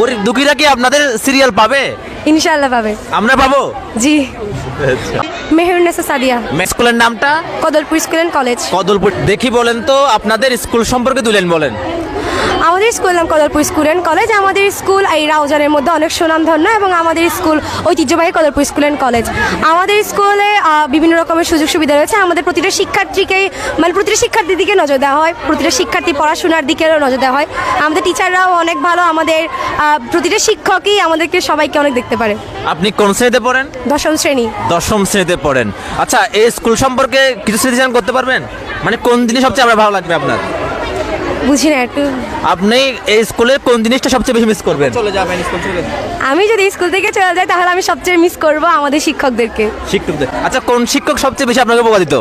গরিব দুঃখীরা কি আপনাদের সিরিয়াল পাবে? ইনশাআল্লাহ পাবে। আমরা পাবো? জি। মেহরুন্নেসা সাদিয়া। স্কুলের নামটা? Kadalpur school college. কদলপুর দেখি বলেন তো আপনাদের স্কুল সম্পর্কে দুলেন বলেন। আমাদের স্কুল নাম কদলপুর স্কুল অ্যান্ড কলেজ। আমাদের স্কুল এই রাউজানের মধ্যে অনেক সুনামধন্য এবং আমাদের স্কুল ঐতিহ্যবাহী কদলপুর স্কুল অ্যান্ড কলেজ। আমাদের স্কুলে বিভিন্ন রকমের সুযোগ সুবিধা রয়েছে। আমাদের প্রতিটা শিক্ষার্থীকে মানে প্রতিটা শিক্ষার্থীর দিকে নজর দেওয়া হয়। প্রতিটা শিক্ষার্থী পড়াশোনার দিকেও নজর দেওয়া হয়। আমাদের টিচাররাও অনেক ভালো। আমাদের প্রতিটা শিক্ষকই আমাদেরকে সবাইকে অনেক দেখতে পারে। আপনি কোন শ্রেণীতে পড়েন? দশম শ্রেণি। দশম শ্রেণীতে পড়েন। আচ্ছা এই স্কুল সম্পর্কে কিছু স্মৃতিচারণ করতে পারবেন? মানে কোন জিনিস সবচেয়ে আপনার ভালো লাগবে আপনার? বুঝি না একটু। আপনি এই স্কুলের কোন জিনিসটা সবচেয়ে বেশি মিস করবেন? চলে যাবেন স্কুল চলে আমি যদি স্কুল থেকে চলে যাই তাহলে আমি সবচেয়ে মিস করব আমাদের শিক্ষকদেরকে। শিক্ষকদের। আচ্ছা কোন শিক্ষক সবচেয়ে বেশি আপনাকে বকা দিত?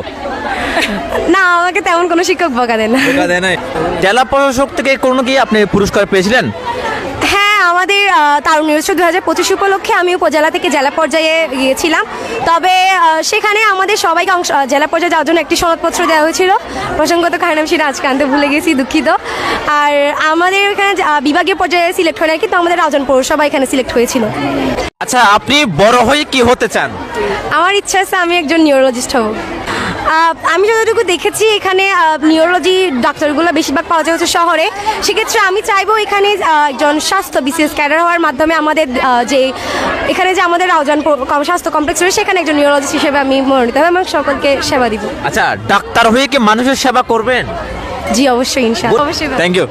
না আমাকে তেমন কোনো শিক্ষক বকা দেন না। বকা দেন জেলা প্রশাসক থেকে কোনো কি আপনি পুরস্কার পেয়েছিলেন? হ্যাঁ আমাদের তারুণ্য উৎসব দু হাজার পঁচিশ উপলক্ষে আমি উপজেলা থেকে জেলা পর্যায়ে গিয়েছিলাম। তবে সেখানে আমাদের সবাইকে অংশ জেলা পর্যায়ে যাওয়ার জন্য একটি সনদপত্র দেওয়া হয়েছিল। প্রসঙ্গত কারণ আমি সেটা আজকে আনতে ভুলে গেছি দুঃখিত। আর আমাদের এখানে বিভাগীয় পর্যায়ে সিলেক্ট হয় কিন্তু আমাদের রাজন পৌরসভা এখানে সিলেক্ট হয়েছিল। আচ্ছা আপনি বড় হয়ে কি হতে চান? আমার ইচ্ছা আছে আমি একজন নিউরোলজিস্ট হব। আমি যতটুকু দেখেছি এখানে নিউরোলজি ডাক্তারগুলো বেশিরভাগ পাওয়া যায় হচ্ছে শহরে। সেক্ষেত্রে আমি চাইব এখানে একজন স্বাস্থ্য বিশেষ ক্যাডার হওয়ার মাধ্যমে আমাদের যে এখানে যে আমাদের প- স্বাস্থ্য কমপ্লেক্স রয়েছে সেখানে একজন নিউরোলজিস্ট হিসেবে আমি মনোনীত হবে এবং সকলকে সেবা দিব। আচ্ছা ডাক্তার হয়ে কি মানুষের সেবা করবেন? জি অবশ্যই ইনশাআল্লাহ। অবশ্যই। Thank you